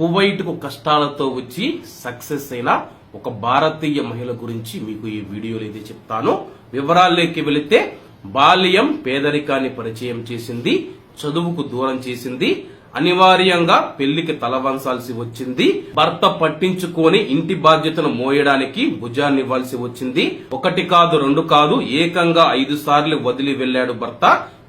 కువైట్కు కష్టాలతో వచ్చి సక్సెస్ అయిన ఒక భారతీయ మహిళ గురించి మీకు ఈ వీడియోలో అయితే చెప్తాను. వివరాల్లోకి వెళితే బాల్యం పేదరికాన్ని పరిచయం చేసింది చదువుకు దూరం చేసింది అనివార్యంగా పెళ్ళికి తలవంచాల్సి వచ్చింది. భర్త పట్టించుకొని ఇంటి బాధ్యతను మోయడానికి భుజాన్ని ఇవ్వాల్సి వచ్చింది. ఒకటి కాదు రెండు కాదు ఏకంగా ఐదు సార్లు వదిలి వెళ్ళాడు భర్త.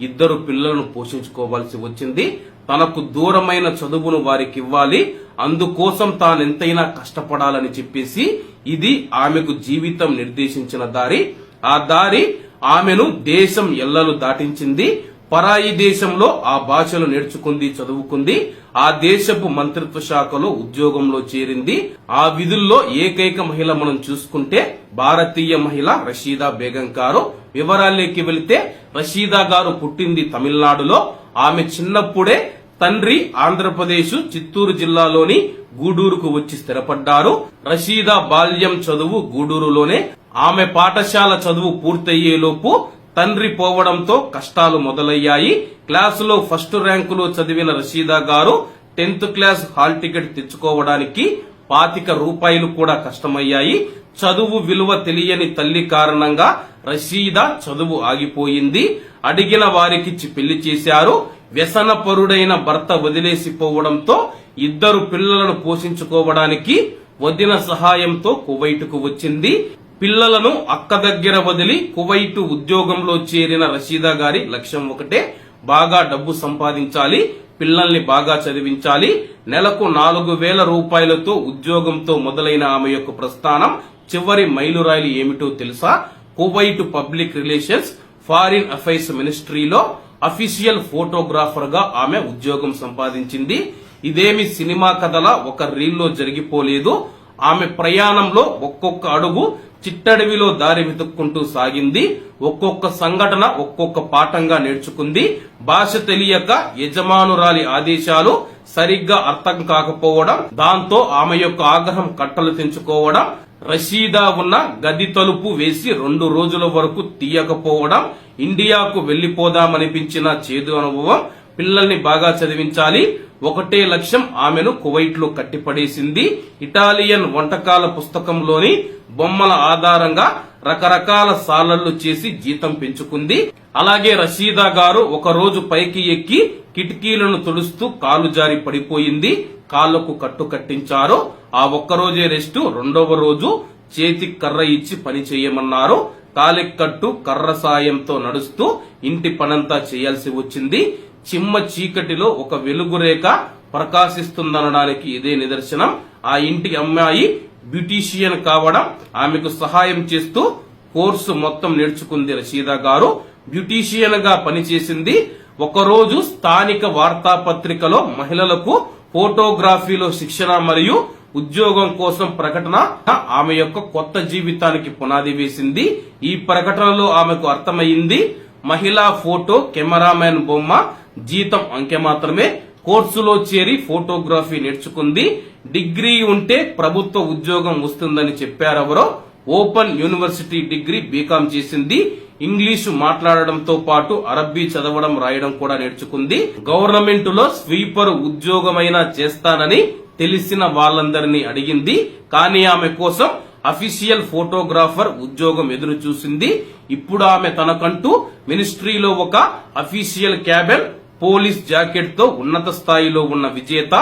ఇద్దరు పిల్లలను పోషించుకోవాల్సి వచ్చింది. తనకు దూరమైన చదువును వారికి ఇవ్వాలి అందుకోసం తానెంతైనా కష్టపడాలని చెప్పేసి ఇది ఆమెకు జీవితం నిర్దేశించిన దారి. ఆ దారి ఆమెను దేశం ఎల్లలు దాటించింది. పరాయి దేశంలో ఆ భాషను నేర్చుకుంది చదువుకుంది ఆ దేశపు మంత్రిత్వ శాఖలో ఉద్యోగంలో చేరింది. ఆ విధుల్లో ఏకైక మహిళ మనం చూసుకుంటే భారతీయ మహిళ రషీదా బేగం గారు. వివరాల్లోకి వెళితే రషీదా గారు పుట్టింది తమిళనాడులో. ఆమె చిన్నప్పుడే తండ్రి ఆంధ్రప్రదేశ్ చిత్తూరు జిల్లాలోని గూడూరుకు వచ్చి స్థిరపడ్డారు. రషీదా బాల్యం చదువు గూడూరులోనే. ఆమె పాఠశాల చదువు పూర్తయ్యేలోపు తండ్రి పోవడంతో కష్టాలు మొదలయ్యాయి. క్లాసులో ఫస్ట్ ర్యాంకులో చదివిన రషీదా గారు టెన్త్ క్లాస్ హాల్ టికెట్ తెచ్చుకోవడానికి పాతిక రూపాయలు కూడా కష్టమయ్యాయి. చదువు విలువ తెలియని తల్లి కారణంగా రషీదా చదువు ఆగిపోయింది. అడిగిన వారికిచ్చి పెళ్ళి చేశారు. వ్యసనపరుడైన భర్త వదిలేసిపోవడంతో ఇద్దరు పిల్లలను పోషించుకోవడానికి వదిన సహాయంతో కువైటుకు వచ్చింది. పిల్లలను అక్క దగ్గర వదిలి కువైటు ఉద్యోగంలో చేరిన రషీదా గారి లక్ష్యం ఒకటే బాగా డబ్బు సంపాదించాలి పిల్లల్ని బాగా చదివించాలి. నెలకు నాలుగు వేల రూపాయలతో ఉద్యోగంతో మొదలైన ఆమె యొక్క ప్రస్థానం చివరి మైలురాయిలు ఏమిటో తెలుసా? Kuwait public relations foreign affairs మినిస్ట్రీలో official ఫోటోగ్రాఫర్గా ఆమె ఉద్యోగం సంపాదించింది. ఇదేమి సినిమా కథల ఒక రీల్లో జరిగిపోలేదు. ఆమె ప్రయాణంలో ఒక్కొక్క అడుగు చిట్టడవిలో దారి వెతుక్కుంటూ సాగింది. ఒక్కొక్క సంఘటన ఒక్కొక్క పాఠంగా నేర్చుకుంది. భాష తెలియక యజమానురాలి ఆదేశాలు సరిగ్గా అర్థం కాకపోవడం దాంతో ఆమె యొక్క ఆగ్రహం కట్టలు తెంచుకోవడం రషీదా ఉన్న గది తలుపు వేసి రెండు రోజుల వరకు తీయకపోవడం ఇండియాకు వెళ్ళిపోదామనిపించిన చేదు అనుభవం పిల్లల్ని బాగా చదివించాలి. ఒకటే లక్ష్యం ఆమెను కువైట్లో కట్టిపడేసింది. ఇటాలియన్ వంటకాల పుస్తకంలోని బొమ్మల ఆధారంగా రకరకాల సాలళ్ళు చేసి జీతం పెంచుకుంది. అలాగే రషీదా గారు ఒక రోజు పైకి ఎక్కి కిటికీలను తుడుస్తూ కాలు జారి పడిపోయింది. కాళ్ళకు కట్టు కట్టించారు. ఆ ఒక్కరోజే రెస్ట్ రెండవ రోజు చేతి కర్ర ఇచ్చి పని చేయమన్నారు. కాలిక్కట్టు కర్ర సాయంతో నడుస్తూ ఇంటి పనంతా చేయాల్సి వచ్చింది. చిమ్మ చీకటిలో ఒక వెలుగురేఖ ప్రకాశిస్తుందనడానికి ఇదే నిదర్శనం. ఆ ఇంటి అమ్మాయి బ్యూటీషియన్ కావడం ఆమెకు సహాయం చేస్తూ కోర్సు మొత్తం నేర్చుకుంది రషీదా గారు. బ్యూటీషియన్గా పనిచేసింది. ఒకరోజు స్థానిక వార్తాపత్రికలో మహిళలకు ఫోటోగ్రఫీలో శిక్షణ మరియు ఉద్యోగం కోసం ప్రకటన ఆమె యొక్క కొత్త జీవితానికి పునాది వేసింది. ఈ ప్రకటనలో ఆమెకు అర్థమైంది మహిళా ఫోటో కెమెరామెన్ బొమ్మ జీతం అంకె మాత్రమే కోర్సులో చేరి ఫోటోగ్రఫీ నేర్చుకుంది. డిగ్రీ ఉంటే ప్రభుత్వ ఉద్యోగం వస్తుందని చెప్పారెవరో open university degree B Com చేసింది. ఇంగ్లీషు మాట్లాడడంతో పాటు అరబ్బీ చదవడం రాయడం కూడా నేర్చుకుంది. గవర్నమెంట్లో స్వీపర్ ఉద్యోగమైనా చేస్తానని తెలిసిన వాళ్ళందరినీ అడిగింది. కానీ ఆమె కోసం అఫీషియల్ ఫోటోగ్రాఫర్ ఉద్యోగం ఎదురు చూసింది ఇప్పుడు ఆమె తనకంటూ మినిస్ట్రీలో ఒక అఫీషియల్ క్యాబిన్ పోలీస్ జాకెట్తో ఉన్నత స్థాయిలో ఉన్న విజేత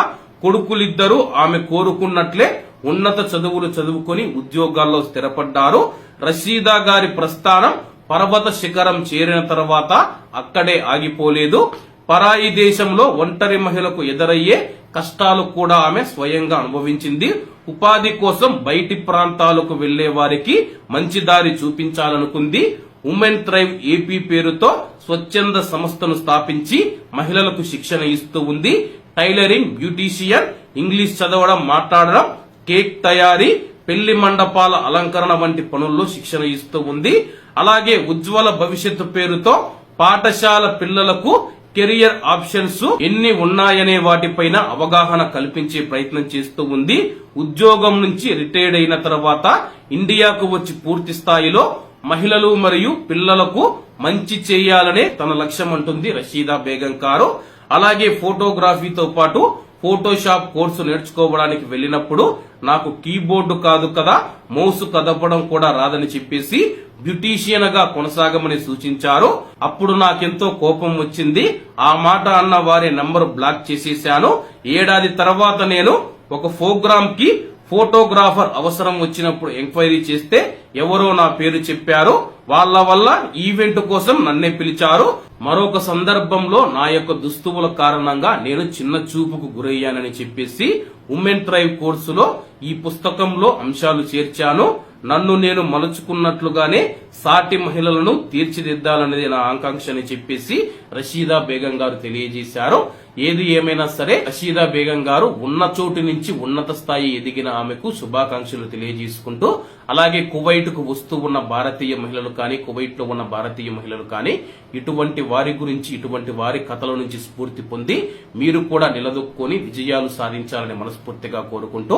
కొడుకులిద్దరూ ఆమె కోరుకున్నట్లే ఉన్నత చదువులు చదువుకొని ఉద్యోగాల్లో స్థిరపడ్డారు. రషీదా గారి ప్రస్థానం పర్వత శిఖరం చేరిన తర్వాత అక్కడే ఆగిపోలేదు. పరాయి దేశంలో ఒంటరి మహిళకు ఎదురయ్యే కష్టాలు కూడా ఆమె స్వయంగా అనుభవించింది. ఉపాధి కోసం బయటి ప్రాంతాలకు వెళ్ళే వారికి మంచి దారి చూపించాలనుకుంది. ఉమెన్ థ్రైవ్ ఏపీ పేరుతో స్వచ్ఛంద సంస్థను స్థాపించి మహిళలకు శిక్షణ ఇస్తూ ఉంది. టైలరింగ్ బ్యూటీషియన్ ఇంగ్లీష్ చదవడం మాట్లాడడం కేక్ తయారీ పెళ్ళి మండపాల అలంకరణ వంటి పనుల్లో శిక్షణ ఇస్తూ ఉంది. అలాగే ఉజ్వల భవిష్యత్తు పేరుతో పాఠశాల పిల్లలకు కెరియర్ ఆప్షన్స్ ఎన్ని ఉన్నాయనే వాటిపైన అవగాహన కల్పించే ప్రయత్నం చేస్తూ ఉంది. ఉద్యోగం నుంచి రిటైర్డ్ అయిన తర్వాత ఇండియాకు వచ్చి పూర్తి స్థాయిలో మహిళలు మరియు పిల్లలకు మంచి చేయాలనే తన లక్ష్యం అంటుంది రషీదా బేగం కారు. అలాగే ఫోటోగ్రఫీతో పాటు ఫోటోషాప్ కోర్సు నేర్చుకోవడానికి వెళ్ళినప్పుడు నాకు కీబోర్డు కాదు కదా మౌస్ కదపడం కూడా రాదని చెప్పేసి బ్యూటీషియన్గా కొనసాగమని సూచించారు. అప్పుడు నాకెంతో కోపం వచ్చింది. ఆ మాట అన్న వారి నంబర్ బ్లాక్ చేసేశాను. ఏడాది తర్వాత నేను ఒక ప్రోగ్రామ్కి ఫోటోగ్రాఫర్ అవసరం వచ్చినప్పుడు ఎంక్వైరీ చేస్తే ఎవరో నా పేరు చెప్పారు వాళ్ళ వల్ల ఈవెంట్ కోసం నన్నే పిలిచారు. మరొక సందర్భంలో నా యొక్క దుస్తువుల కారణంగా నేను చిన్న చూపుకు గురయ్యానని చెప్పేసి ఉమెన్ డ్రైవ్ కోర్సులో ఈ పుస్తకంలో అంశాలు చేర్చాను. నన్ను నేను మలుచుకున్నట్లుగానే సాటి మహిళలను తీర్చిదిద్దాలనేది నా ఆకాంక్ష అని చెప్పేసి రషీదా బేగం గారు తెలియజేశారు. ఏది ఏమైనా సరే రషీదా బేగం గారు ఉన్న చోటు నుంచి ఉన్నత స్థాయి ఎదిగిన ఆమెకు శుభాకాంక్షలు తెలియజేసుకుంటూ అలాగే కువైట్కు వస్తూ ఉన్న భారతీయ మహిళలు కానీ కువైట్లో ఉన్న భారతీయ మహిళలు కానీ ఇటువంటి వారి గురించి ఇటువంటి వారి కథల నుంచి స్ఫూర్తి పొంది మీరు కూడా నిలదొక్కుని విజయాలు సాధించాలని మనస్ఫూర్తిగా కోరుకుంటూ